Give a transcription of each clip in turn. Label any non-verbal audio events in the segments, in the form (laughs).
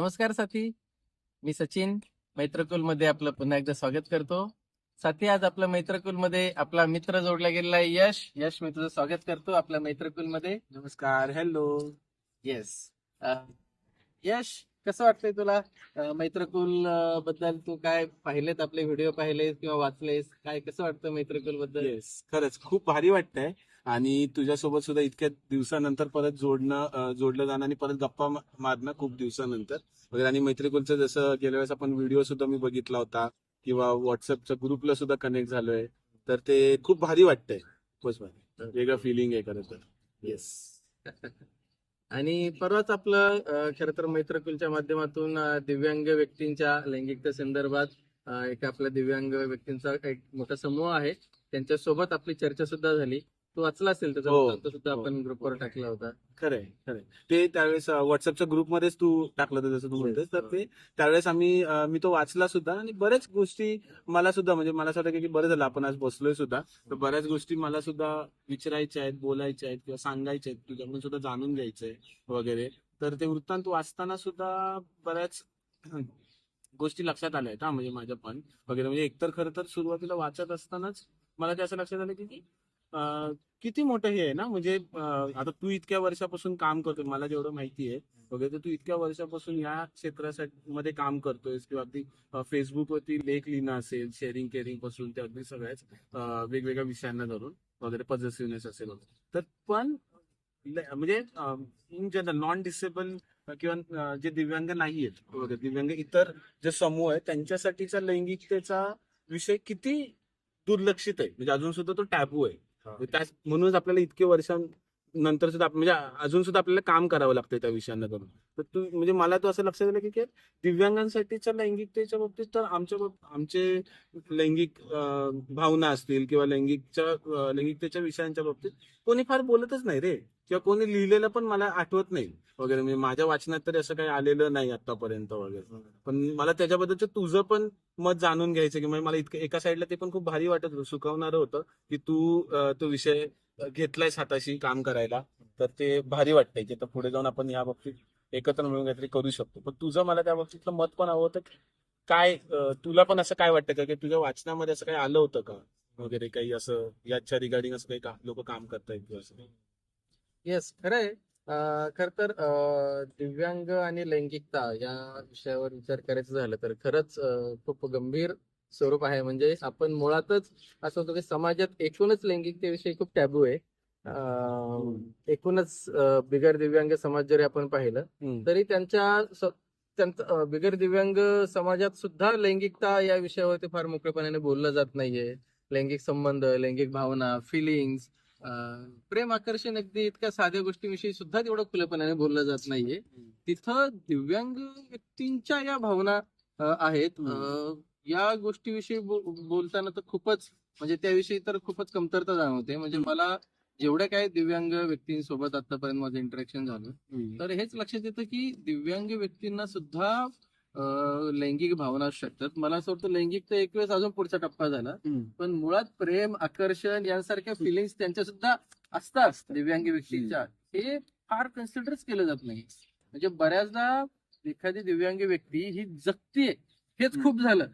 नमस्कार साथी. मी सचिन. मैत्रकुलमध्ये आपलं पुन्हा एकदा स्वागत करतो. साथी आज आपल्या मैत्रकुलमध्ये आपला मित्र जोडला गेलेला आहे यश. यश मी तुझं स्वागत करतो आपल्या मैत्रकुलमध्ये नमस्कार हॅलो येस यश कसं वाटतंय तुला? मैत्रकुलबद्दल तू काय पाहिलेत आपले व्हिडिओ पाहिलेस किंवा वाचलेस? काय कसं वाटतं मैत्रकुलबद्दल येस खरंच खूप भारी वाटतंय. आणि तुझ्यासोबत सुद्धा इतक्या दिवसानंतर परत जोडणं जोडलं जाणं आणि परत गप्पा मारणं खूप दिवसानंतर वगैरे. आणि मैत्रिकुलचं जसं गेल्या वेळेस आपण व्हिडिओ सुद्धा मी बघितला होता किंवा व्हॉट्सअपच्या ग्रुपला सुद्धा कनेक्ट झालोय. तर ते खूप भारी वाटतंय. खूपच भारी वेगळं फिलिंग आहे खरं तर. येस (laughs) आणि परवाच आपलं खरं तर मैत्रकुलच्या माध्यमातून दिव्यांग व्यक्तींच्या लैंगिकते संदर्भात एक एका आपल्या दिव्यांग व्यक्तींचा एक मोठा समूह आहे. त्यांच्यासोबत आपली चर्चा सुद्धा झाली. तो वाचला असेल त्याचा हो, वृत्तांत सुद्धा हो. आपण ग्रुपवर टाकला होता. खरंय खरंय ते त्यावेळेस व्हॉट्सअपच्या ग्रुपमध्येच तू टाकलं होतं जसं तू म्हणतोस तर ते त्यावेळेस आम्ही अं, मी तो वाचला सुद्धा आणि बऱ्याच गोष्टी मला सुद्धा म्हणजे मला असं वाटतं की बरं झालं आपण आज बसलोय सुद्धा. तर बऱ्याच गोष्टी मला सुद्धा विचारायच्या आहेत बोलायच्या आहेत किंवा सांगायच्या आहेत तुझ्याकडून सुद्धा जाणून घ्यायचंय वगैरे. तर ते वृत्तांत वाचताना सुद्धा बऱ्याच गोष्टी लक्षात आल्या आहेत हा म्हणजे माझ्या पण. वगैरे म्हणजे एकतर खरं तर सुरुवातीला वाचत असतानाच मला ते असं लक्षात आलं की किती मोठं हे आहे ना? म्हणजे आता तू इतक्या वर्षापासून काम करतोय मला जेवढं माहिती आहे वगैरे तर तू इतक्या वर्षापासून या क्षेत्रासाठी मध्ये काम करतोयस किंवा अगदी फेसबुकवरती लेख लिहिणं असेल शेअरिंग केअरिंगपासून ते अगदी सगळ्याच वेगवेगळ्या विषयांना धरून वगैरे पॉझिटिव्हनेस असेल वगैरे. तर पण म्हणजे इन जनरल नॉन डिसेबल किंवा जे दिव्यांग नाही आहेत वगैरे दिव्यांग इतर जे समूह आहे त्यांच्यासाठीचा लैंगिकतेचा विषय किती दुर्लक्षित आहे? म्हणजे अजून सुद्धा तो टॅबू आहे. म्हणजे त्याच म्हणूनच आपल्याला इतके नंतर सुद्धा म्हणजे अजून सुद्धा आपल्याला काम करावं लागतं त्या विषयांना करून. तर तू म्हणजे मला तो असं लक्षात आलं की दिव्यांगांसाठीच्या लैंगिकतेच्या बाबतीत तर आमच्या आमचे लैंगिक भावना असतील किंवा लैंगिकच्या लैंगिकतेच्या विषयांच्या बाबतीत कोणी फार बोलतच नाही रे. किंवा कोणी लिहिलेलं पण मला आठवत नाही वगैरे. म्हणजे माझ्या वाचनात तरी असं काही आलेलं नाही आतापर्यंत वगैरे. पण मला त्याच्याबद्दलचं तुझं पण मत जाणून घ्यायचं की म्हणजे मला इतकं एका साईडला ते पण खूप भारी वाटत होतं सुकवणारं होतं की तू तो विषय घेतलाय हाताशी काम करायला तर ते भारी वाटतंय. की आता पुढे जाऊन आपण या बाबतीत एकत्र मिळून काहीतरी करू शकतो. पण तुझं मला त्या बाबतीतलं मत पण हवं होतं काय तुला पण असं काय वाटतं का? की तुझ्या वाचनामध्ये असं काही आलं होतं का? वगैरे काही असं याच्या रिगार्डिंग असं काही लोक काम करतायत किंवा असं येस खरंय. आहे खर तर दिव्यांग आणि लैंगिकता या विषयावर विचार करायचं झालं तर खरंच खूप गंभीर स्वरूप आहे. म्हणजे आपण मुळातच असं होतं की समाजात एकूणच लैंगिकतेविषयी खूप टॅबू आहे. एकूणच बिगर दिव्यांग समाज जरी आपण पाहिलं. तरी त्यांच्या त्यांचं बिगर दिव्यांग समाजात सुद्धा लैंगिकता या विषयावरती फार मोकळेपणाने बोललं जात नाहीये. लैंगिक संबंध लैंगिक भावना फिलिंग्स प्रेम आकर्षण अगदी इतक्या साध्या गोष्टींविषयी सुद्धा तेवढं खुलेपणाने बोललं जात नाहीये. तिथं दिव्यांग व्यक्तींच्या या भावना आहेत. या गोष्टीविषयी बोलताना तर खूपच म्हणजे त्याविषयी तर खूपच कमतरता जाणवते. म्हणजे मला जेवढ्या काही दिव्यांग व्यक्तींसोबत आतापर्यंत माझं इंटरॅक्शन झालं. तर हेच लक्षात येतं की दिव्यांग व्यक्तींना सुद्धा लैंगिक भावना असू शकतात. मला असं वाटतं लैंगिक तर एक वेळेस अजून पुढचा टप्पा झाला. पण मुळात प्रेम आकर्षण यांसारख्या फिलिंग्स त्यांच्या सुद्धा असतात दिव्यांग व्यक्तींच्या. हे फार कन्सिडरच केलं जात नाही. म्हणजे बऱ्याचदा एखादी दिव्यांग व्यक्ती ही जगतीये. हेच खूप झालं.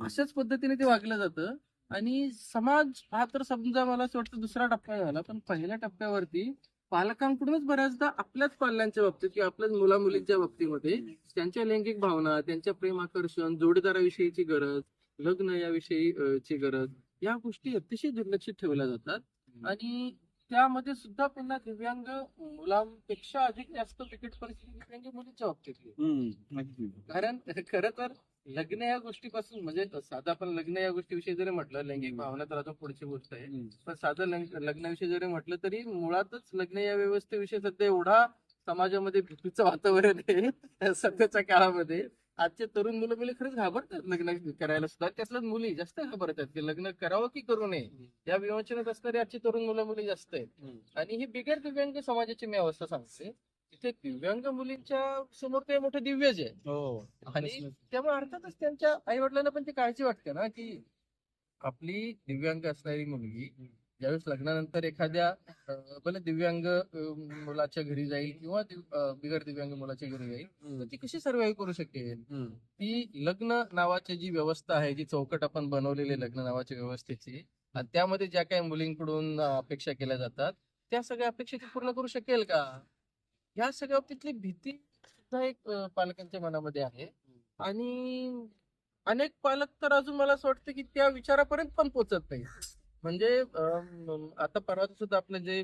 अशाच पद्धतीने ते वागलं जातं. आणि समाज हा तर समजा मला असं वाटतं दुसरा टप्पा झाला पण पहिल्या टप्प्यावरती पालकांकडूनच बऱ्याचदा आपल्याच पाल्यांच्या बाबतीत किंवा आपल्याच मुला मुलींच्या बाबतीमध्ये त्यांच्या लैंगिक भावना त्यांच्या प्रेम आकर्षण जोडीदाराविषयीची गरज लग्न याविषयी ची गरज या गोष्टी अतिशय दुर्लक्षित ठेवल्या जातात. आणि त्यामध्ये सुद्धा पुन्हा दिव्यांग मुलांपेक्षा अधिक जास्त बिकट परिस्थिती दिव्यांग मुलींच्या. अगदी. कारण खरं तर लग्न या गोष्टीपासून म्हणजे साधं आपण लग्न या गोष्टीविषयी जरी म्हटलं लैंगिक भावना तर अजून पुढची गोष्ट आहे. पण साधं लग्न- लग्नाविषयी जरी म्हटलं तरी मुळातच लग्न या व्यवस्थेविषयी सध्या एवढा समाजामध्ये भीतीचं वातावरण आहे सध्याच्या काळामध्ये आजचे तरुण मुलं मुली खरंच घाबरतात लग्न करायला सुद्धा. त्यातल्याच मुली जास्त घाबरतात की लग्न करावं की करू नये? या विवेचनात असणारी आजची तरुण मुलं मुली जास्त आहेत. आणि ही बिगर दिव्यांग समाजाची मी अवस्था सांगते. तिथे दिव्यांग मुलींच्या समोर ते मोठं दिव्यच आहे हो. आणि त्यामुळे अर्थातच त्यांच्या आई वडिलांना पण ती काळजी वाटते ना की आपली दिव्यांग असणारी मुलगी ज्यावेळेस लग्नानंतर एखाद्या भले दिव्यांग मुलाच्या घरी जाईल किंवा बिगर दिव्यांग मुलाच्या घरी जाईल तर ती कशी सर्व्हाइव्ह करू शकेल? ती लग्न नावाची जी व्यवस्था आहे जी चौकट आपण बनवलेली आहे लग्न नावाच्या व्यवस्थेची आणि त्यामध्ये ज्या काही मुलींकडून अपेक्षा केल्या जातात त्या सगळ्या अपेक्षा ती पूर्ण करू शकेल का? ह्या सगळ्या बाबतीतली भीती सुद्धा एक पालकांच्या मनामध्ये आहे. आणि अनेक पालक तर अजून मला असं वाटतं की त्या विचारापर्यंत पण पोचत नाही म्हणजे अं, आता परवा सुद्धा आपलं जे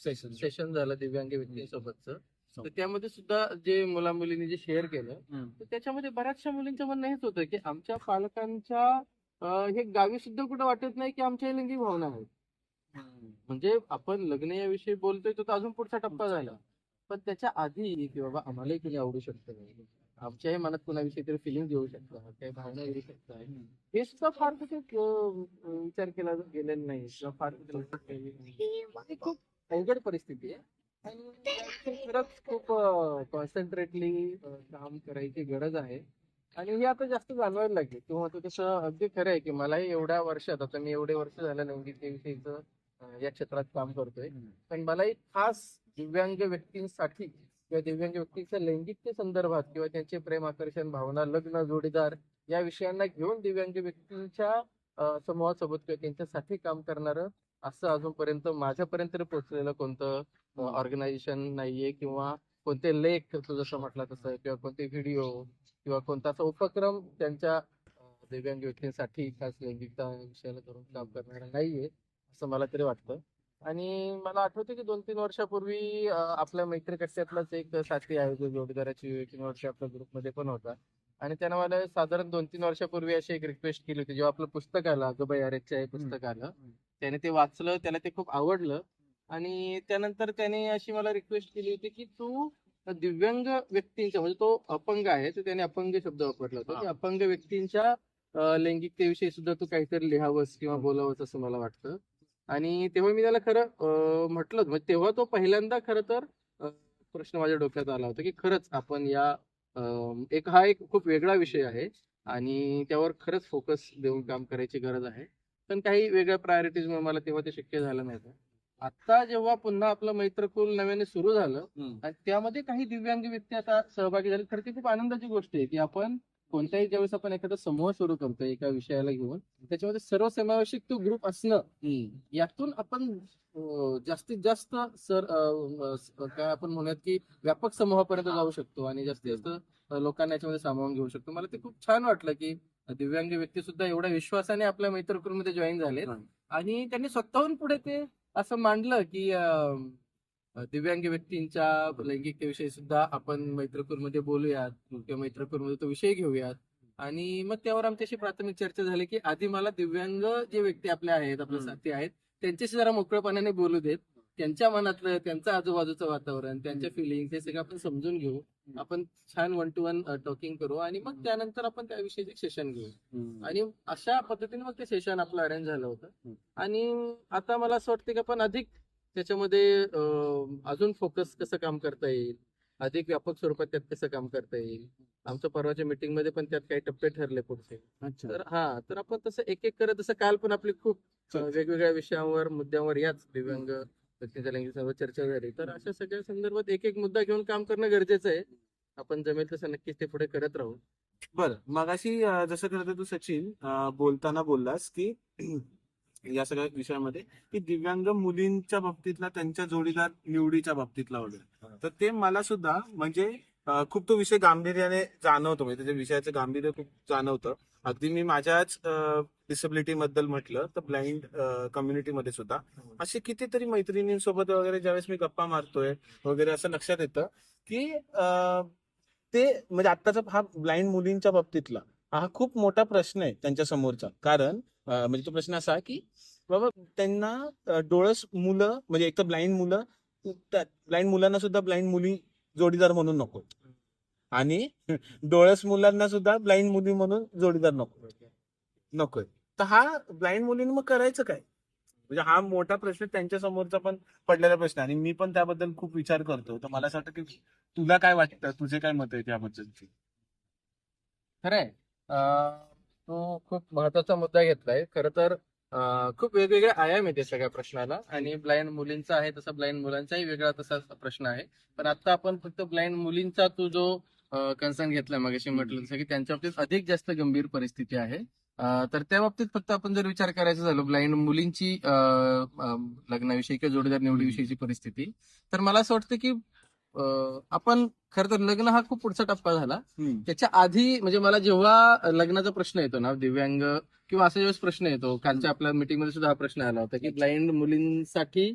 सेशन सेशन झालं दिव्यांग व्यक्तींसोबतचं तर त्यामध्ये सुद्धा जे मुला मुलींनी जे शेअर केलं तर त्याच्यामध्ये बऱ्याचशा मुलींचं म्हणणं हेच होतं की आमच्या पालकांच्या अं, हे गावी सुद्धा कुठं वाटत नाही की आमच्या लिंगी भावना आहेत. म्हणजे आपण लग्न याविषयी बोलतोय तो तर अजून पुढचा टप्पा झाला. पण त्याच्या आधी की बाबा आम्हालाही कुणी आवडू शकतं आमच्याही मनात कुणाविषयी तरी फिलिंग येऊ शकतात काही भावना येऊ शकतात हे सुद्धा फार कुठे विचार केला गेलेला नाही. किंवा फार कुठे. ही खूप अवघड परिस्थिती आहे. आणि खरंच खूप कॉन्सन्ट्रेटली काम करायची गरज आहे. आणि हे आता जास्त जाणवायला लागले. किंवा तो तसं अगदी खरं आहे की मलाही एवढ्या वर्षात आता मी एवढे वर्ष झालं लैंगिकतेविषयीचं अं, या क्षेत्रात काम करतोय. पण मलाही खास दिव्यांग व्यक्तींसाठी किंवा दिव्यांग व्यक्तीच्या लैंगिकते संदर्भात किंवा त्यांचे प्रेम आकर्षण भावना लग्न जोडीदार या विषयांना घेऊन दिव्यांग व्यक्तींच्या समूहासोबत किंवा त्यांच्यासाठी काम करणारं असं अजूनपर्यंत माझ्यापर्यंत पोहोचलेलं कोणतं ऑर्गनायझेशन नाहीये किंवा कोणते लेख तू जसं म्हटलं तसं किंवा कोणते व्हिडिओ किंवा कोणता असा उपक्रम त्यांच्या दिव्यांग व्यक्तींसाठी खास लैंगिकता विषयाला करून काम करणारा नाहीये असं मला तरी वाटतं. आणि मला आठवतं की दोन तीन वर्षापूर्वी आपल्या मैत्री कट्ट्यातलाच एक साथी आहे जो जोडीदाराची तीन वर्ष आपल्या ग्रुपमध्ये पण होता. आणि त्यानं मला साधारण दोन तीन वर्षापूर्वी अशी एक रिक्वेस्ट केली होती जेव्हा आपलं पुस्तक आलं आजोबा यारेच्या हे पुस्तक आलं. त्याने ते वाचलं त्याला ते खूप आवडलं. आणि त्यानंतर त्याने अशी मला रिक्वेस्ट केली होती की तू दिव्यांग व्यक्तींच्या म्हणजे तो अपंग आहे तर त्याने अपंग शब्द वापरला होता. की अपंग व्यक्तींच्या लैंगिकतेविषयी सुद्धा तू काहीतरी लिहावंस किंवा बोलावंस असं मला वाटतं. आणि तेव्हा मी त्याला खरं म्हटलं. म्हणजे तेव्हा तो पहिल्यांदा खरं तर प्रश्न माझ्या डोक्यात आला होता की खरंच आपण या एक हा एक खूप वेगळा विषय आहे आणि त्यावर खरंच फोकस देऊन काम करायची गरज आहे. पण काही वेगळ्या प्रायोरिटीज मला तेव्हा ते शक्य झालं नाही आता जेव्हा पुन्हा आपलं मैत्रकुल नव्याने सुरू झालं आणि त्यामध्ये काही दिव्यांग व्यक्ती आता सहभागी झाले तर ती खूप आनंदाची गोष्ट आहे की आपण कोणत्याही ज्यावेळेस आपण एखादा समूह सुरू करतोय एका विषयाला घेऊन त्याच्यामध्ये सर्वसमावेशक तो ग्रुप असणं यातून आपण जास्तीत जास्त सर काय आपण म्हणूयात की व्यापक समूहापर्यंत जाऊ शकतो आणि जास्तीत जास्त लोकांना याच्यामध्ये सामावून घेऊ शकतो मला ते खूप छान वाटलं की दिव्यांग व्यक्ती सुद्धा एवढ्या विश्वासाने आपल्या मैत्रकुलमध्ये जॉईन झाले. आणि त्यांनी स्वतःहून पुढे ते असं मांडलं की दिव्यांग व्यक्तींच्या लैंगिकतेविषयी सुद्धा आपण मैत्रकुलमध्ये बोलूयात किंवा मैत्रकुलमध्ये तो विषय घेऊयात. आणि मग त्यावर आमच्याशी प्राथमिक चर्चा झाली की आधी मला दिव्यांग जे व्यक्ती आपले आहेत आपले. साथी आहेत त्यांच्याशी जरा मोकळेपणाने बोलू देत. त्यांच्या मनातलं त्यांचं आजूबाजूचं वातावरण त्यांच्या फिलिंग हे सगळं आपण समजून घेऊ. आपण छान वन टू वन टॉकिंग करू आणि मग त्यानंतर आपण त्याविषयीचे सेशन घेऊ. आणि अशा पद्धतीने मग ते सेशन आपलं अरेंज झालं होतं. आणि आता मला असं वाटतं की आपण अधिक त्याच्यामध्ये अजून फोकस कसं काम करता येईल? अधिक व्यापक स्वरूपात त्यात कसं काम करता येईल? आमच्या परवाच्या मीटिंगमध्ये पण त्यात काही टप्पे ठरले पुढचे. अच्छा. तर हा तर आपण तसं एक एक करत तसं काल पण आपली खूप वेगवेगळ्या विषयांवर मुद्द्यांवर याच दिव्यांग व्यक्तींच्या लैंगिकतेवर चर्चा झाली. तर अशा सगळ्या संदर्भात एक एक मुद्दा घेऊन काम करणं गरजेचं आहे. आपण जमेल तसं नक्कीच ते पुढे करत राहू. बरं. मगाशी जसं खरं तर तू सचिन बोलताना बोललास की या सगळ्या विषयामध्ये की दिव्यांग मुलींच्या बाबतीतला त्यांच्या जोडीदार निवडीच्या बाबतीतला वगैरे. तर ते मला सुद्धा म्हणजे खूप तो विषय गांभीर्याने जाणवतो. म्हणजे त्याच्या विषयाचं गांभीर्य खूप जाणवतं. अगदी मी माझ्याच डिसेबिलिटी बद्दल म्हटलं तर ब्लाइंड कम्युनिटीमध्ये सुद्धा. असे कितीतरी मैत्रिणींसोबत वगैरे ज्यावेळेस मी गप्पा मारतोय वगैरे असं लक्षात येतं की ते म्हणजे आत्ताचा हा ब्लाइंड मुलींच्या बाबतीतला हा खूप मोठा प्रश्न आहे त्यांच्या समोरचा. कारण म्हणजे तो प्रश्न असा की बाबा त्यांना डोळस मुलं म्हणजे एक तर ब्लाइंड मुलं ब्लाइंड मुलांना सुद्धा ब्लाइंड मुली जोडीदार म्हणून नको. आणि डोळस मुलांना सुद्धा ब्लाइंड मुली म्हणून जोडीदार नको. नकोय तर हा ब्लाइंड मुलींनी मग करायचं काय? म्हणजे हा मोठा प्रश्न त्यांच्या समोरचा पण पडलेला प्रश्न आणि मी पण त्याबद्दल खूप विचार करतो. तर मला असं वाटतं की तुला काय वाटतं? तुझे काय मत आहे त्याबद्दलची? खरंय तो खूप महत्त्वाचा मुद्दा घेतलाय. खर तर खूप वेगवेगळे आयाम आहेत या सगळ्या प्रश्नाला. आणि ब्लाइंड मुलींचा आहे तसा ब्लाइंड मुलांचाही वेगळा तसा प्रश्न आहे. पण आता आपण फक्त ब्लाइंड मुलींचा तो जो कन्सर्न घेतला मगाशी म्हटलं जसं की त्यांच्या बाबतीत अधिक जास्त गंभीर परिस्थिती आहे. तर त्या बाबतीत फक्त आपण जर विचार करायचा झालो ब्लाइंड मुलींची लग्नाविषयी किंवा जोडीदार निवडीविषयीची परिस्थिती तर मला असं वाटतं की आपण खरं तर लग्न हा खूप पुढचा टप्पा झाला. त्याच्या आधी म्हणजे मला जेव्हा लग्नाचा प्रश्न येतो ना दिव्यांग किंवा असा ज्यावेळेस प्रश्न येतो कालच्या आपल्या मीटिंगमध्ये सुद्धा हा प्रश्न आला होता की ब्लाइंड मुलींसाठी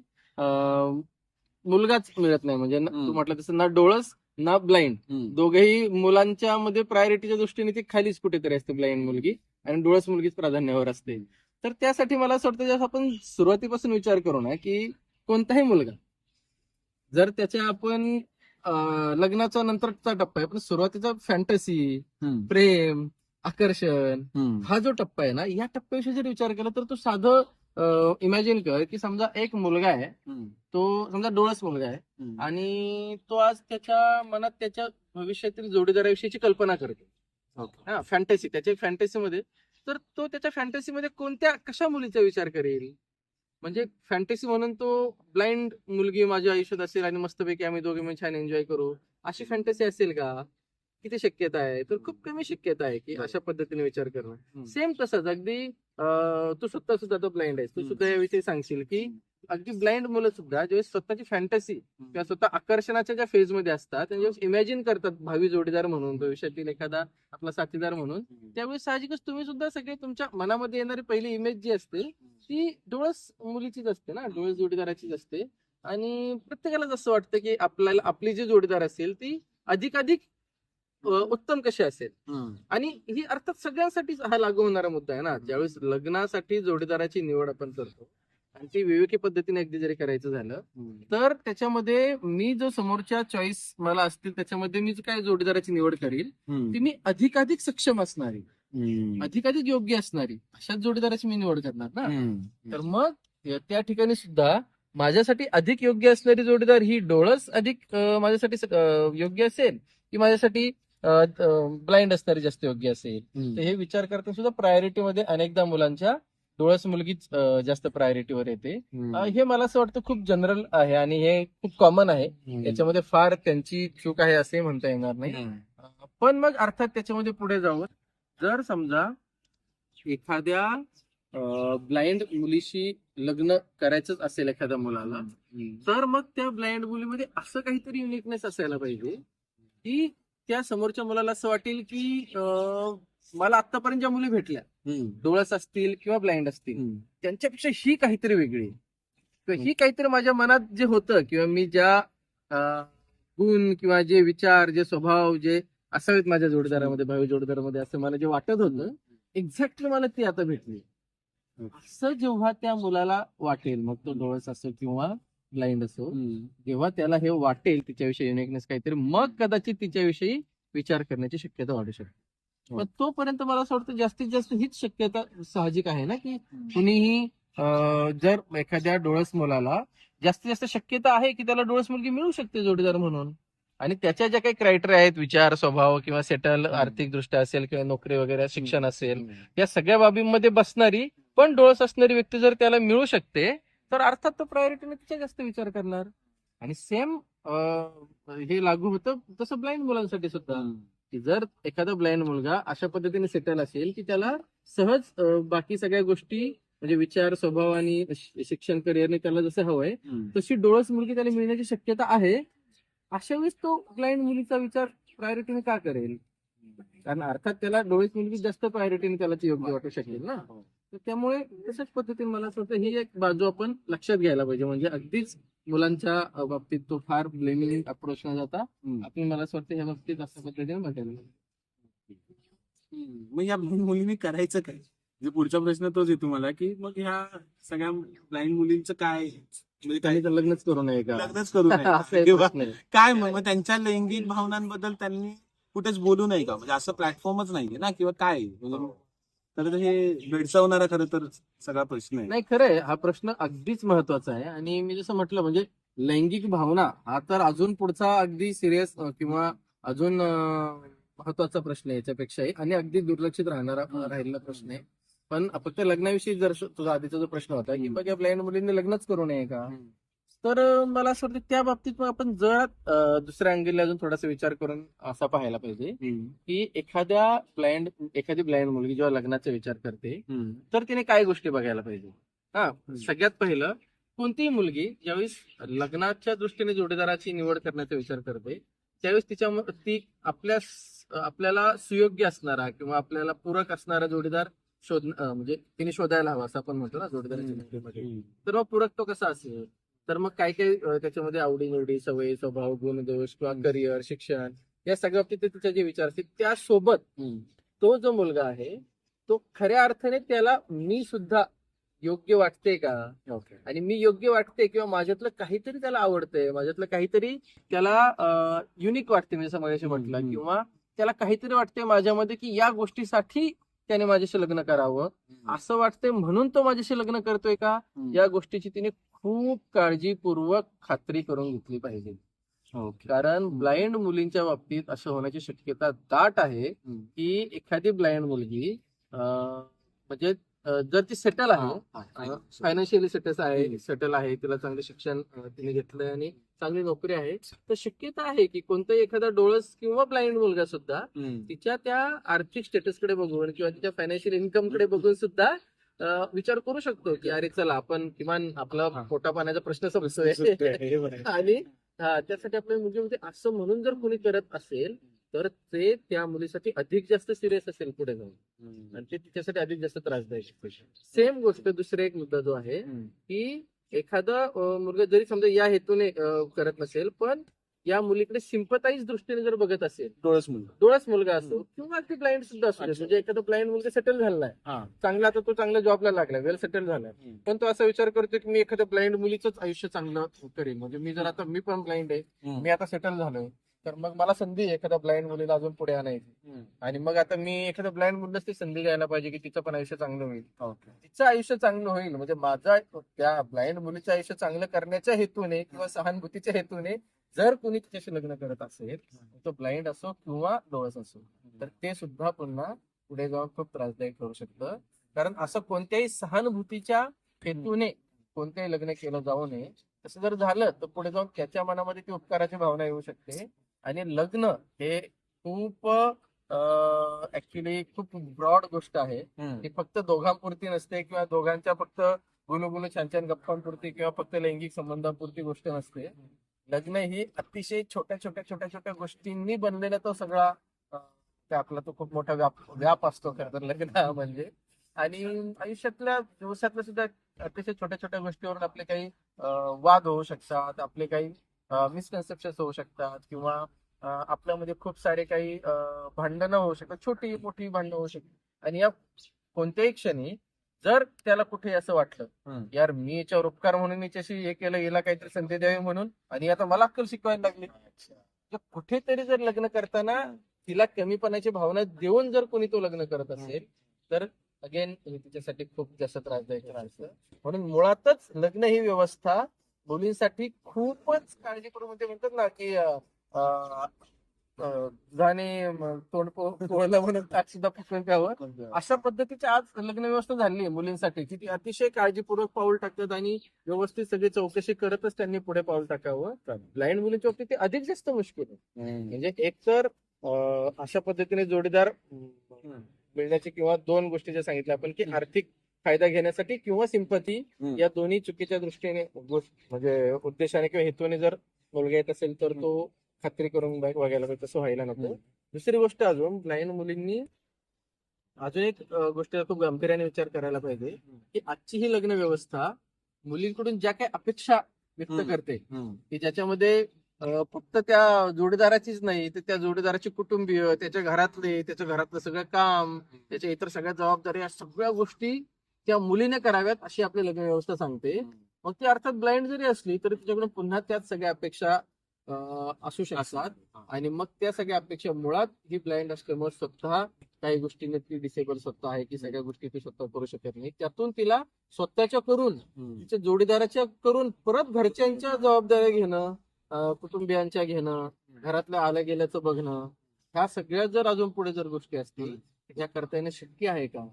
मुलगाच मिळत नाही म्हणजे. तू म्हटलं तसं ना डोळस ना ब्लाइंड. दोघेही मुलांच्या मध्ये प्रायोरिटीच्या दृष्टीने ती खालीच कुठेतरी असते ब्लाइंड मुलगी आणि डोळस मुलगीच प्राधान्यावर असते तर त्यासाठी मला असं वाटतं आपण सुरुवातीपासून विचार करू ना की कोणताही मुलगा जर त्याच्या आपण लग्नाचा नंतरचा टप्पा आहे पण सुरुवातीचा फॅन्टसी. प्रेम आकर्षण. हा जो टप्पा आहे ना या टप्प्याविषयी जर विचार केला तर तो साधं इमॅजिन कर की समजा एक मुलगा आहे. तो समजा डोळस मुलगा आहे. आणि तो आज त्याच्या मनात त्याच्या भविष्यातील जोडीदाराविषयीची कल्पना करतो. हा फॅन्टसी त्याच्या फॅन्टसीमध्ये तर तो त्याच्या फॅन्टसीमध्ये कोणत्या कशा मुलीचा विचार करेल म्हणजे फॅन्टसी म्हणून तो ब्लाइंड मुलगी माझ्या आयुष्यात असेल आणि मस्तपैकी आम्ही दोघे छान एन्जॉय करू. अशी फॅन्टसी असेल का? किती शक्यता आहे? तर खूप कमी शक्यता आहे की अशा पद्धतीने विचार करणं. सेम तसंच अगदी तू स्वतः सुद्धा तो ब्लाइंड आहेस. तू. सुद्धा याविषयी सांगशील की अगदी ब्लाइंड मुलं सुद्धा ज्यावेळेस स्वतःची फॅन्टसी किंवा स्वतः आकर्षणाच्या ज्या फेजमध्ये असतात त्यावेळेस इमॅजिन करतात भावी जोडीदार म्हणून भविष्यातील एखादा आपला साथीदार म्हणून त्यावेळेस साहजिकच तुम्ही सुद्धा सगळे तुमच्या मनामध्ये येणारी पहिली इमेज जी असते ती डोळस मुलीचीच असते ना डोळस जोडीदाराचीच असते. आणि प्रत्येकालाच असं वाटतं की आपल्याला आपली जी जोडीदार असेल ती अधिकाधिक उत्तम कशी असेल. आणि ही अर्थात सगळ्यांसाठी हा लागू होणारा मुद्दा आहे ना ज्यावेळेस लग्नासाठी जोडीदाराची निवड आपण करतो आणि ती विवेकी पद्धतीने अगदी जरी करायचं झालं. तर त्याच्यामध्ये मी जो समोरच्या चॉईस मला असतील त्याच्यामध्ये मी जो काय जोडीदाराची निवड करील. ती मी अधिकाधिक सक्षम असणारी. अधिकाधिक योग्य असणारी अशाच जोडीदाराची मी निवड करणार ना. तर मग त्या ठिकाणी सुद्धा माझ्यासाठी अधिक योग्य असणारी जोडीदार ही डोळस अधिक माझ्यासाठी योग्य असेल की माझ्यासाठी ब्लाइंड असणारी जास्त योग्य असेल. तर हे विचार करताना सुद्धा प्रायोरिटी मध्ये अनेकदा मुलांच्या डोळस मुलगीच जास्त प्रायोरिटीवर येते हे मला असं वाटतं खूप जनरल आहे आणि हे खूप कॉमन आहे. याच्यामध्ये फार त्यांची चूक आहे असे म्हणता येणार नाही पण मग अर्थात त्याच्यामध्ये पुढे जावं जर समजा एखाद्या ब्लाइंड मुलीशी लग्न करायचंच असेल एखाद्या मुलाला. तर मग त्या ब्लाइंड मुलीमध्ये असं काहीतरी युनिकनेस असायला पाहिजे की त्या समोरच्या मुलाला असं वाटेल की अं, मला आतापर्यंत ज्या मुली भेटल्या. डोळस असतील किंवा ब्लाइंड असतील. त्यांच्यापेक्षा ही काहीतरी वेगळी आहे. किंवा ही काहीतरी माझ्या मनात जे होतं किंवा मी ज्या अं, गुण किंवा जे विचार जे स्वभाव जे असावेत माझ्या जोडीदारामध्ये भावी जोडीदारामध्ये असं मला जे वाटत होतं एक्झॅक्टली मला ती आता भेटली असं जेव्हा त्या मुलाला वाटेल मग तो डोळस असो किंवा ब्लाइंड असो. जेव्हा त्याला हे वाटेल तिच्याविषयी युनिकनेस काहीतरी मग कदाचित तिच्याविषयी विचार करण्याची शक्यता वाढू शकते हो. पण तोपर्यंत मला असं वाटतं जास्तीत जास्त हीच शक्यता साहजिक आहे ना की कुणीही जर एखाद्या डोळस मुलाला जास्तीत जास्त शक्यता आहे की त्याला डोळस मुलगी मिळू शकते जोडीदार म्हणून आणि त्याच्या ज्या काही क्रायटेरिया आहेत विचार स्वभाव किंवा सेटल आर्थिक दृष्ट्या असेल किंवा नोकरी वगैरे शिक्षण असेल. या सगळ्या बाबींमध्ये बसणारी पण डोळस असणारी व्यक्ती जर त्याला मिळू शकते तर अर्थात तो प्रायोरिटीने तिच्या जास्त विचार करणार. आणि सेम हे लागू होतं तसं ब्लाइंड मुलांसाठी सुद्धा. की जर एखादा ब्लाइंड मुलगा अशा पद्धतीने सेटल असेल की त्याला सहज बाकी सगळ्या गोष्टी म्हणजे विचार स्वभाव आणि शिक्षण करिअरने त्याला जसं हवंय. तशी डोळस मुलगी त्याला मिळण्याची शक्यता आहे. अशा वेळेस तो ब्लाइंड मुलीचा विचार प्रायोरिटीने का करेल? कारण अर्थात त्याला डोळस मुलगी जास्त प्रायोरिटीने त्याला ती योग्य वाटू शकेल ना? तर त्यामुळे तशाच पद्धतीने मला असं वाटतं ही एक बाजू आपण लक्षात घ्यायला पाहिजे. म्हणजे अगदीच मुलांच्या बाबतीत तो फार ब्लेमिंग अप्रोच न जाता. आपण मला असं वाटतं ह्या बाबतीत अशा पद्धतीने बघायला पाहिजे. मग या blind मुलीने करायचं काय? म्हणजे पुढचा प्रश्न तोच आहे तुम्हाला की मग ह्या सगळ्या ब्लाइंड मुलींचं काय? म्हणजे काही तर लग्नच करू नये का? लग्नच करू नये. (laughs) काय मग? त्यांच्या लैंगिक भावनांबद्दल त्यांनी कुठेच बोलू नये का? म्हणजे असं प्लॅटफॉर्मच नाहीये ना? किंवा काय? म्हणजे तर हे भेडसावणारा खरं तर सगळा प्रश्न आहे नाही खरंय हा प्रश्न अगदीच महत्त्वाचा आहे आणि मी जसं म्हटलं म्हणजे लैंगिक भावना हा तर अजून पुढचा अगदी सिरियस किंवा अजून महत्त्वाचा प्रश्न आहे याच्यापेक्षाही आणि अगदी दुर्लक्षित राहणारा. राहिलेला प्रश्न आहे पण फक्त लग्नाविषयी जर तुझा आधीचा जो प्रश्न होता की. बघ या ब्लाइंड मुलींनी लग्नच करू नये का. तर मला असं वाटतं त्या बाबतीत मग आपण जर दुसऱ्या अँगलला अजून थोडासा विचार करून असा पाहायला पाहिजे. की एखाद्या ब्लाइंड एखादी ब्लाइंड मुलगी जेव्हा लग्नाचा विचार करते. तर तिने काय गोष्टी बघायला पाहिजे हा सगळ्यात पहिलं कोणतीही मुलगी ज्यावेळेस लग्नाच्या दृष्टीने जोडीदाराची निवड करण्याचा विचार करते त्यावेळेस तिच्या ती आपल्या आपल्याला सुयोग्य असणारा किंवा आपल्याला पूरक असणारा जोडीदार शोध म्हणजे तिने शोधायला हवा असं आपण म्हणतो ना जोडीदाराच्या. दृष्टीमध्ये. तर मग पूरक तो कसा असेल तर मग काय काय त्याच्यामध्ये आवडी निवडी सवयी स्वभाव गुण दोष किंवा करिअर शिक्षण या सगळ्या बाबतीत तिचे जे विचार असतील त्यासोबत. तो जो मुलगा आहे तो खऱ्या अर्थाने त्याला मी सुद्धा योग्य वाटते का ओके आणि मी योग्य वाटते किंवा माझ्यातलं काहीतरी त्याला आवडतंय माझ्यातलं काहीतरी त्याला युनिक वाटते मी जसं मगाशी म्हटलं. किंवा त्याला काहीतरी वाटते माझ्यामध्ये की या गोष्टीसाठी त्याने माझ्याशी लग्न करावं असं वाटतंय म्हणून तो माझ्याशी लग्न करतोय का. या गोष्टीची तिने खूप काळजीपूर्वक खात्री करून घेतली पाहिजे कारण ब्लाइंड मुलींच्या बाबतीत असं होण्याची शक्यता दाट आहे. की एखादी ब्लाइंड मुलगी म्हणजे जर ती सेटल आहे. फायनान्शियली सेटल आहे. सेटल आहे तिला चांगलं शिक्षण तिने घेतलंय आणि चांगली नोकरी आहे तर शक्यता आहे की कोणताही एखादा डोळस किंवा ब्लाइंड मुलगा सुद्धा. तिच्या त्या आर्थिक स्टेटसकडे बघून किंवा तिच्या फायनान्शियल इन्कमकडे बघून सुद्धा विचार करू शकतो की अरे चला आपण किमान आपला. पोटा पाण्याचा प्रश्न (laughs) आहे. आणि हा, त्यासाठी आपल्या मुलीमध्ये असं म्हणून जर कोणी करत असेल तर ते त्या मुलीसाठी अधिक जास्त सिरियस असेल पुढे जाऊन. आणि ते तिच्यासाठी अधिक जास्त त्रासदायक सेम गोष्ट दुसरा एक मुद्दा जो आहे. की एखादा मुलगा जरी समजा या हेतूने करत नसेल पण या मुलीकडे सिम्पताईज दृष्टीने जर बघत असेल डोळस मुलगा. डोळस मुलगा असो किंवा अगदी ब्लाइंड सुद्धा असू दे. अच्छा. म्हणजे एखादा ब्लाइंड मुलगा सेटल आहे हा. चांगला आता तो चांगल्या जॉबला लागला वेल सेटल झालाय हम्म. पण तो असा विचार करतो की मी एखाद्या ब्लाइंड मुलीच आयुष्य चांगलं करेन. म्हणजे मी जर आता मी पण ब्लाइंड आहे. हम्म. मी आता सेटल झालोय. तर मग मला संधी आहे एखाद्या ब्लाइंड मुलीला अजून पुढे आणायची. हम्म. आणि मग आता मी एखाद्या ब्लाइंड मुलीलाच ती संधी घ्यायला पाहिजे की तिचं पण आयुष्य चांगलं होईल. ओके. तिचं आयुष्य चांगलं होईल. म्हणजे माझा त्या ब्लाइंड मुलीचं आयुष्य चांगलं करण्याच्या हेतूने किंवा सहानुभूतीच्या हेतूने जर कोणी तिच्याशी लग्न करत असेल तो ब्लाइंड असो किंवा डोळस असो तर ते सुद्धा पुन्हा पुढे जाऊन खूप त्रासदायक ठरू शकतं. कारण असं कोणत्याही सहानुभूतीच्या हेतूने कोणत्याही लग्न केलं जाऊ नये तसं जर झालं तर पुढे जाऊन त्याच्या मनामध्ये ती उपकाराची भावना येऊ शकते. आणि लग्न हे खूप ऍक्च्युली खूप ब्रॉड गोष्ट आहे. ती फक्त दोघांपुरती नसते किंवा दोघांच्या फक्त गुलगुलू छान छान गप्पांपुरती किंवा फक्त लैंगिक संबंधांपुरती गोष्ट नसते. लग्न ही अतिशय छोट्या छोट्या छोट्या छोट्या गोष्टींनी बनलेला तो सगळा आपला तो खूप मोठा व्याप व्याप असतो खर तर लग्न म्हणजे. आणि आयुष्यातल्या दिवसातल्या सुद्धा अतिशय छोट्या छोट्या गोष्टीवरून आपले काही वाद होऊ शकतात आपले काही मिसकन्सेप्शन होऊ शकतात किंवा आपल्यामध्ये खूप सारे काही भांडणं होऊ शकतात छोटी मोठी भांडणं होऊ शकतात. आणि या कोणत्याही क्षणी जर त्याला कुठे असं वाटलं. यार मी याच्यावर उपकार म्हणून याच्याशी हे केलं याला काहीतरी संधी द्यावी म्हणून आणि आता मला अक्कल शिकवायला लागली. तर कुठेतरी जर लग्न करताना तिला कमीपणाची भावना देऊन जर कोणी तो लग्न करत असेल तर अगेन तिच्यासाठी खूप जास्त त्रासदायक म्हणून मुळातच लग्न ही व्यवस्था मुलींसाठी खूपच काळजीपूर्वक म्हणजे म्हणतात ना की जाणे तोंड पोळलं म्हणून ताक सुद्धा फुकून प्यावं. अशा पद्धतीची आज लग्न व्यवस्था झाली आहे मुलींसाठी की ती अतिशय काळजीपूर्वक पाऊल टाकतात आणि व्यवस्थित सगळी चौकशी करतच त्यांनी पुढे पाऊल टाकावं. ब्लाइंड मुलींच्या बाबतीत ते अधिक जास्त मुश्किल आहे. म्हणजे एक तर अं, अशा पद्धतीने जोडीदार मिळण्याची किंवा दोन गोष्टी ज्या सांगितल्या आपण की आर्थिक फायदा घेण्यासाठी किंवा सिंपती. या दोन्ही चुकीच्या दृष्टीने म्हणजे उद्देशाने किंवा हेतूने जर मुलगा येत असेल तर तो खात्री करून बघ- बघायला पाहिजे तसं व्हायला नको. दुसरी गोष्ट अजून ब्लाइंड मुलींनी अजून एक अं, गोष्टीचा खूप गांभीर्याने विचार करायला पाहिजे की आजची ही लग्न व्यवस्था मुलींकडून ज्या काही अपेक्षा व्यक्त. करते. की ज्याच्यामध्ये फक्त त्या जोडीदाराचीच नाही तर त्या जोडीदाराची कुटुंबीय त्याच्या घरातले त्याच्या घरातलं सगळं काम त्याच्या इतर सगळ्या जबाबदाऱ्या या सगळ्या गोष्टी त्या मुलीने कराव्यात अशी आपली लग्न व्यवस्था सांगते मग ती अर्थात ब्लाइंड जरी असली तरी तिच्याकडून पुन्हा त्याच सगळ्या अपेक्षा असू शकतात. आणि मग त्या सगळ्या अपेक्षा मुळात ही ब्लाइंड असल्यामुळे स्वतः काही गोष्टीने ती डिसेबल स्वतः आहे की सगळ्या गोष्टी ती स्वतः करू शकत नाही. त्यातून तिला स्वतःच्या करून. तिच्या जोडीदाराच्या करून परत घरच्यांच्या जबाबदाऱ्या घेणं कुटुंबियांच्या घेणं घरातल्या आलं गेल्याचं बघणं ह्या सगळ्या जर अजून पुढे जर गोष्टी असतील त्या करता येणं शक्य आहे का?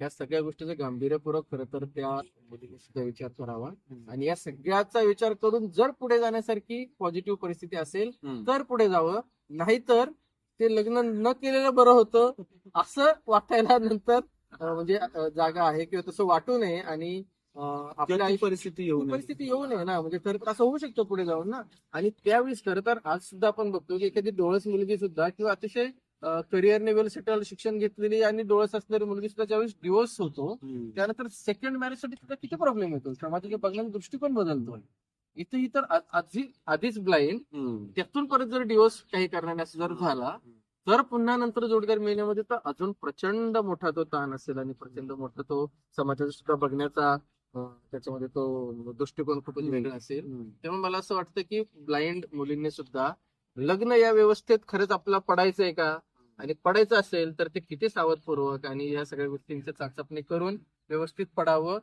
या सगळ्या गोष्टीचं गांभीर्यपूर्वक खरं तर त्या मुलीने सुद्धा विचार करावा. आणि या सगळ्याचा विचार करून जर पुढे जाण्यासारखी पॉझिटिव्ह परिस्थिती असेल. तर पुढे जावं. नाहीतर ते लग्न न केलेलं बरं होतं असं वाटायला नंतर म्हणजे जागा आहे किंवा तसं वाटू नये आणि आपल्या परिस्थिती येऊ परिस्थिती येऊ नये ना. म्हणजे खरं तर असं होऊ शकतं पुढे जाऊन ना. आणि त्यावेळेस खरं तर आज सुद्धा आपण बघतो की एखादी डोळस मुलगी सुद्धा किंवा अतिशय करिअरने वेल सेटल शिक्षण घेतलेली आणि डोळस असणारी मुलगी सुद्धा ज्यावेळेस डिवोर्स होतो. त्यानंतर सेकंड मॅरेजसाठी सुद्धा किती प्रॉब्लेम येतो समाजाच्या बघण्याचा दृष्टिकोन बदलतो इथे तर आधी आधीच ब्लाइंड. त्यातून परत जर डिवोर्स काही कारणाने असं जर झाला तर पुन्हा नंतर जोडीदार मिळण्यामध्ये तर अजून प्रचंड मोठा तो ताण असेल आणि प्रचंड मोठा तो समाजाचा सुद्धा बघण्याचा त्याच्यामध्ये तो दृष्टिकोन खूपच. वेगळा असेल. त्यामुळे मला असं वाटतं की ब्लाइंड मुलींनी सुद्धा लग्न या व्यवस्थेत खरंच आपल्याला पडायचंय का आणि पडायचं असेल तर ते किती सावधपूर्वक आणि या सगळ्या गोष्टींची चाचपणी करून व्यवस्थित पडावं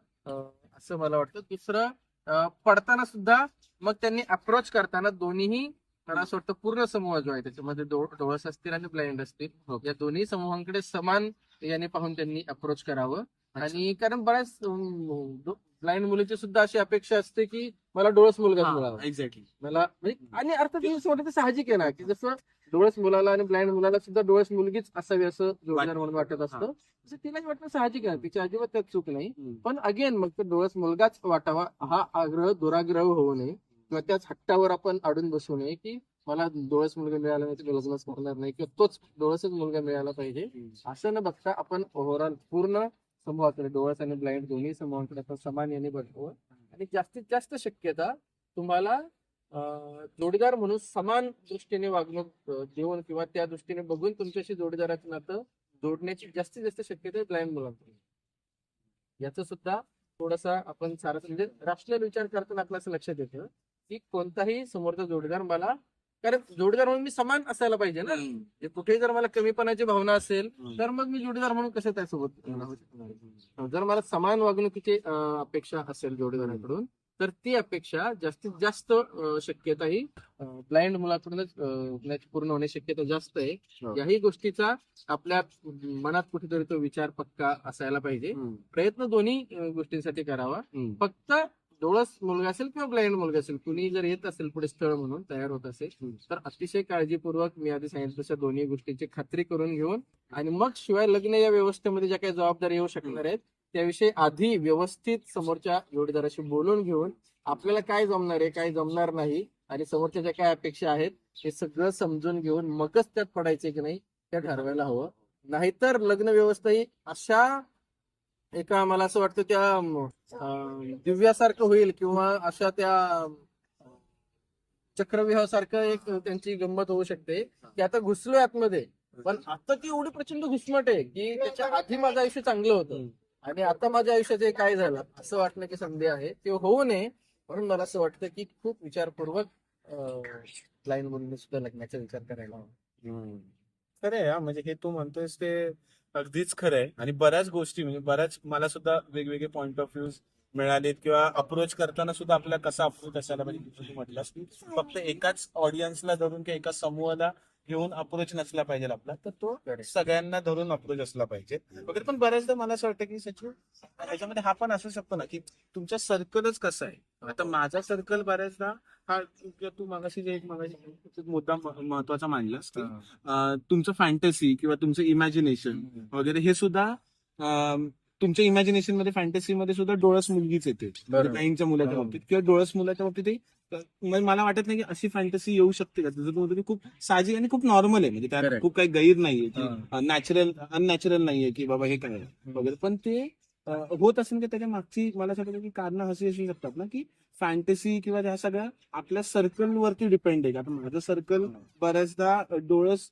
असं मला वाटतं. दुसरं पडताना सुद्धा मग त्यांनी अप्रोच करताना दोन्हीही मला असं वाटतं पूर्ण समूह जो आहे त्याच्यामध्ये डोळस असतील आणि ब्लाइंड असतील या दोन्ही समूहांकडे समान याने पाहून त्यांनी अप्रोच करावं. आणि कारण बऱ्याच ब्लाइंड मुलीची सुद्धा अशी अपेक्षा असते की मला डोळस मुलगा मिळावा. एक्झॅक्टली मला म्हणजे आणि अर्थात साहजिक आहे ना की जसं डोळस मुलाला आणि ब्लाइंड मुलाला सुद्धा डोळस मुलगीच असावी असं जोडीदार म्हणून वाटत असतं. तसं तिलाही वाटणं साहजिक आहे. तिची अजिबात त्यात चूक नाही. पण अगेन मग तो डोळस मुलगाच वाटावा हा आग्रह दुराग्रह होऊ नये. किंवा त्याच हट्टावर आपण अडून बसू नये की मला डोळस मुलगा मिळाला नाही तर लग्नच करणार नाही किंवा तोच डोळसच मुलगा मिळाला पाहिजे. असं न बघता आपण ओव्हरऑल पूर्ण समूहाकडे डोळस आणि ब्लाइंड दोन्ही समूहाकडे समान याने बघावं. आणि जास्तीत जास्त शक्यता तुम्हाला जोडीदार म्हणून समान दृष्टीने वागणूक देऊन किंवा त्या दृष्टीने बघून तुमच्याशी जोडीदाराचं नातं जोडण्याची जास्तीत जास्त शक्यता ब्लाइंड मुलांकडे याचं सुद्धा थोडासा आपण सारा म्हणजे राष्ट्रीय विचार करताना आपलं असं लक्षात येतं की कोणताही समोरचा जोडीदार मला कारण जोडीदार म्हणून मी समान असायला पाहिजे ना. म्हणजे कुठेही जर मला कमीपणाची भावना असेल तर मग मी जोडीदार म्हणून कसं त्यासोबत जर मला समान वागणुकीची अपेक्षा असेल जोडीदाराकडून तर ती अपेक्षा जास्तीत जास्त शक्यता ही ब्लाइंड मुलाकडूनच पूर्ण होण्याची शक्यता जास्त आहे. हो. याही गोष्टीचा आपल्या मनात कुठेतरी तो विचार पक्का असायला पाहिजे. प्रयत्न दोन्ही गोष्टींसाठी करावा. फक्त डोळस मुलगा असेल किंवा ब्लाइंड मुलगा असेल कुणी जर येत असेल पुढे स्थळ म्हणून तयार होत असेल तर अतिशय काळजीपूर्वक मी आधी सांगितलं तशा दोन्ही गोष्टींची खात्री करून घेऊन आणि मग शिवाय लग्न या व्यवस्थेमध्ये ज्या काही जबाबदारी येऊ शकणार आहेत त्याविषयी आधी व्यवस्थित समोरच्या जोडीदाराशी बोलून घेऊन आपल्याला काय जमणार आहे काय जमणार नाही आणि समोरच्या ज्या काय अपेक्षा आहेत हे सगळं समजून घेऊन मगच त्यात पडायचे की नाही ते ठरवायला हवं. नाहीतर लग्न व्यवस्था ही अशा एका मला असं वाटतं त्या दिव्यासारखं होईल किंवा अशा त्या चक्रव्यूहासारखं एक त्यांची गंमत होऊ शकते की आता घुसलोय आतमध्ये. पण आता ती एवढी प्रचंड घुसमट आहे की त्याच्या आधी माझं आयुष्य चांगलं होतं. आणि आता माझ्या आयुष्यात हे काय झालं? असं वाटणं की संधी आहे. ते होऊ नये म्हणून मला असं वाटतं की खूप विचारपूर्वक लाईन मुलीने सुद्धा लग्नाचा विचार करायला हवा. खरं आहे म्हणजे हे तू म्हणतोयस ते अगदीच खरं आहे. आणि बऱ्याच गोष्टी म्हणजे बऱ्याच मला सुद्धा वेगवेगळे पॉइंट ऑफ व्ह्यूज मिळालेत किंवा अप्रोच करताना सुद्धा आपल्याला कसा अप्रोच असायला पाहिजे म्हटलं फक्त एकाच ऑडियन्सला धरून किंवा एका समूहाला घेऊन अप्रोच नसला पाहिजे आपला तर तो सगळ्यांना धरून अप्रोच असला पाहिजे. वगैरे पण बऱ्याचदा मला असं वाटतं की सचिन ह्याच्यामध्ये हा पण असू शकतो ना की तुमचा सर्कलच कसा आहे? आता माझा सर्कल बऱ्याचदा हा तू मागाशी जे एक मागाशी मुद्दा महत्त्वाचा मांडलास की तुमचं फॅन्टसी किंवा तुमचं इमॅजिनेशन वगैरे हे सुद्धा तुमच्या इमॅजिनेशनमध्ये फॅन्टसी मध्ये सुद्धा डोळस मुलगीच येते बरोबर. नाईनच्या मुलाच्या. बाबतीत किंवा डोळस मुलाच्या बाबतीत म्हणजे मला वाटत नाही की अशी फॅन्टसी येऊ शकते का तुझं खूप साहजिक आणि खूप नॉर्मल आहे म्हणजे त्यात. खूप काही गैर नाहीये की. नॅचरल अननॅचरल नाहीये की बाबा हे काय वगैरे पण ते होत असेल की त्याच्या मागची मला असं वाटतं की कारण अशी असू शकतात ना की फॅन्टसी किंवा ह्या सगळ्या आपल्या सर्कल वरती डिपेंड आहे आता माझं सर्कल बऱ्याचदा डोळस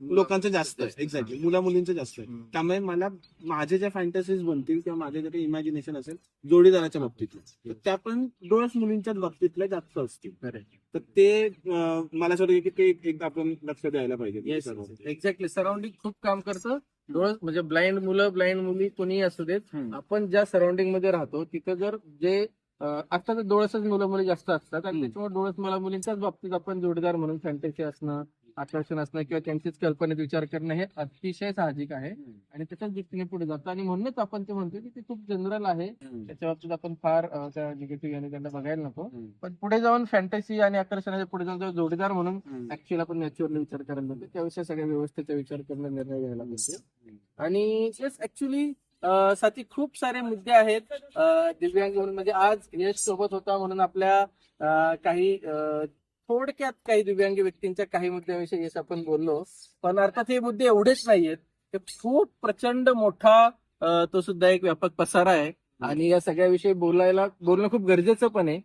लोकांचं जास्त आहे. एक्झॅक्टली मुला मुलींचं जास्त आहे. त्यामुळे मला माझे ज्या फॅन्टसीज बनतील किंवा माझे जे काही इमॅजिनेशन असेल जोडीदाराच्या बाबतीतल्या तर त्या पण डोळस मुलींच्याच बाबतीतल्या जास्त असतील. तर ते मला असं वाटतं की ते एक- एक आपण लक्ष द्यायला पाहिजे. एक्झॅक्टली सराउंडिंग खूप काम करतं. डोळस म्हणजे ब्लाइंड मुलं ब्लाइंड मुली कोणीही असू देत. आपण ज्या सराउंडिंगमध्ये राहतो तिथं जर जे आता तर डोळसच मुलं मुली जास्त असतात. आणि. त्याच्यामुळे डोळस मुला मुलींच्याच बाबतीत आपण जोडीदार म्हणून फॅन्टसी असणं आकर्षण असणं किंवा त्यांचीच कल्पनेत विचार करणं हे अतिशय साहजिक आहे. आणि त्याच्याच दृष्टीने पुढे जातो. आणि म्हणूनच आपण ते म्हणतो की ते खूप जनरल आहे. त्याच्या बाबतीत आपण फार त्या निगेटिव्ह याने त्यांना बघायला नको. पण पुढे जाऊन फॅन्टसी आणि आकर्षणाच्या पुढे जाऊन जोडीदार म्हणून ऍक्च्युअली आपण नॅच्युरली विचार करायला लागतो त्याविषयी सगळ्या व्यवस्थेचा विचार करणं निर्णय घ्यायला पाहिजे आणि येस ऍक्च्युली साठी खूप सारे मुद्दे आहेत. दिव्यांग म्हणून म्हणजे आज यश सोबत होता म्हणून आपल्या काही थोडक्यात काही दिव्यांग व्यक्तींच्या काही मुद्द्यांविषयी आपण बोललो पण अर्थात हे मुद्दे एवढेच नाहीयेत. ते खूप प्रचंड मोठा तो सुद्धा एक व्यापक पसारा आहे. आणि या सगळ्याविषयी बोलायला बोलणं खूप गरजेचं पण आहे.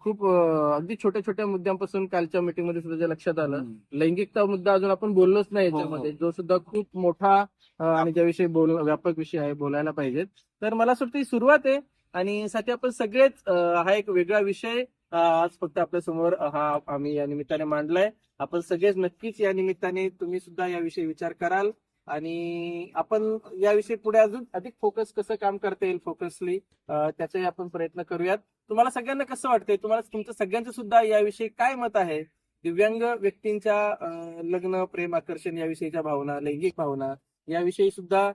खूप अगदी छोट्या छोट्या मुद्द्यांपासून कालच्या मीटिंगमध्ये सुद्धा जे लक्षात आलं लैंगिकता मुद्दा अजून आपण बोललोच नाही हो, हो. याच्यामध्ये. जो सुद्धा खूप मोठा आणि ज्याविषयी बोल व्यापक विषय आहे बोलायला पाहिजेत. तर मला असं वाटतं ही सुरुवात आहे. आणि साठी आपण सगळेच हा एक वेगळा विषय आज फक्त आपल्यासमोर हा आम्ही या निमित्ताने मांडलाय. आपण सगळेच नक्कीच या निमित्ताने तुम्ही सुद्धा याविषयी विचार कराल. आणि आपण याविषयी पुढे अजून अधिक फोकस कसं काम करता येईल फोकसली त्याचाही आपण प्रयत्न करूयात. तुम्हाला सगळ्यांना कसं वाटतंय? तुम्हाला तुमचं सगळ्यांचं सुद्धा याविषयी काय मत आहे? दिव्यांग व्यक्तींच्या लग्न प्रेम आकर्षण याविषयीच्या भावना लैंगिक भावना याविषयी सुद्धा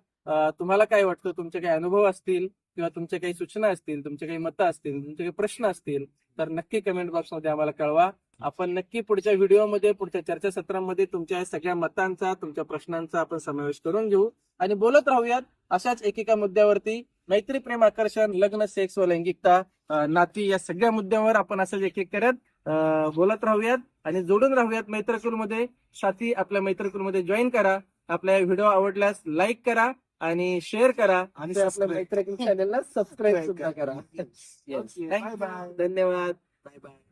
तुम्हाला काय वाटतं? तुमचे काही अनुभव असतील किंवा तुमच्या काही सूचना असतील तुमचे काही मतं असतील तुमचे काही प्रश्न असतील तर नक्की कमेंट बॉक्समध्ये आम्हाला कळवा. आपण नक्की पुढच्या व्हिडिओमध्ये पुढच्या चर्चासत्रामध्ये तुमच्या सगळ्या मतांचा तुमच्या प्रश्नांचा आपण समावेश करून घेऊ. आणि बोलत राहूयात अशाच एकेका मुद्द्यावरती. मैत्री प्रेम आकर्षण लग्न सेक्स व लैंगिकता नाती या सगळ्या मुद्द्यांवर आपण असंच एक एक करत बोलत राहूयात. आणि जोडून राहूयात मैत्रकुलमध्ये साथी आपल्या मैत्रकुलमध्ये जॉईन करा. आपल्या व्हिडिओ आवडल्यास लाईक करा. आणि शेअर करा आणि आपल्या. मैत्रकुल चॅनलला सबस्क्राईब सुद्धा करा. Yes. Thank bye. धन्यवाद बाय बाय